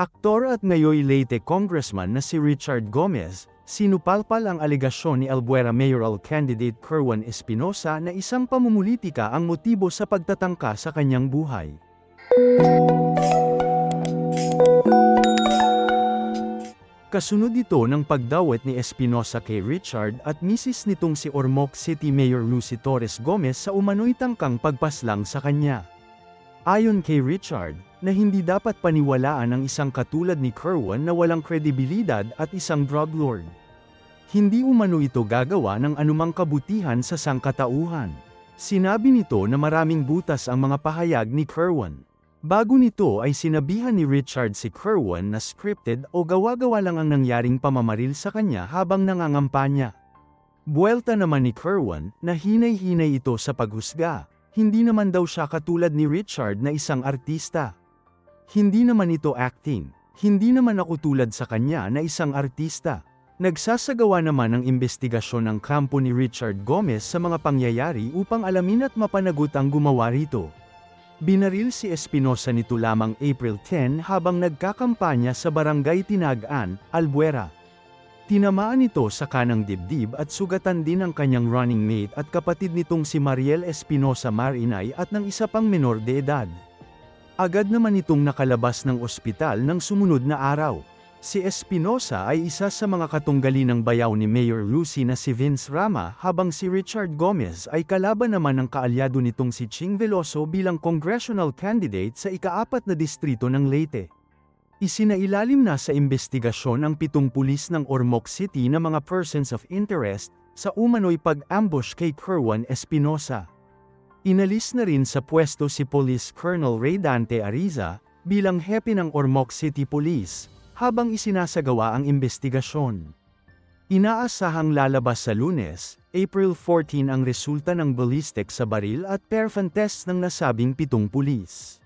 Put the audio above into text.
Aktor at ngayoy Leyte Congressman na si Richard Gomez, sinupalpal ang alegasyon ni Albuera mayoral candidate Kerwin Espinosa na isang pamumulitika ang motibo sa pagtatangka sa kanyang buhay. Kasunod ito ng pagdawit ni Espinosa kay Richard at misis nitong si Ormoc City Mayor Lucy Torres Gomez sa umano'y tangkang pagpaslang sa kanya. Ayon kay Richard, na hindi dapat paniwalaan ang isang katulad ni Kerwin na walang kredibilidad at isang drug lord. Hindi umano ito gagawa ng anumang kabutihan sa sangkatauhan. Sinabi nito na maraming butas ang mga pahayag ni Kerwin. Bago nito ay sinabihan ni Richard si Kerwin na scripted o gawa-gawa lang ang nangyaring pamamaril sa kanya habang nangangampanya. Buwelta naman ni Kerwin na hinay-hinay ito sa paghusga, hindi naman daw siya katulad ni Richard na isang artista. Hindi naman ito acting, hindi naman ako tulad sa kanya na isang artista. Nagsasagawa naman ng investigasyon ng kampo ni Richard Gomez sa mga pangyayari upang alamin at mapanagot ang gumawa rito. Binaril si Espinosa nito lamang April 10 habang nagkakampanya sa barangay Tinagaan, Albuera. Tinamaan ito sa kanang dibdib at sugatan din ang kanyang running mate at kapatid nitong si Mariel Espinosa Marinay at ng isa pang menor de edad. Agad naman itong nakalabas ng ospital ng sumunod na araw. Si Espinosa ay isa sa mga katunggali ng bayaw ni Mayor Lucy na si Vince Rama habang si Richard Gomez ay kalaban naman ng kaalyado nitong si Ching Veloso bilang congressional candidate sa ikaapat na distrito ng Leyte. Isinailalim na sa investigasyon ang pitong pulis ng Ormoc City na mga persons of interest sa umano'y pag-ambush kay Kerwin Espinosa. Inalis na rin sa pwesto si Police Colonel Ray Dante Ariza bilang hepe ng Ormoc City Police habang isinasagawa ang investigasyon. Inaasahang lalabas sa lunes, April 14 ang resulta ng ballistic sa baril at perfume test ng nasabing pitong pulis.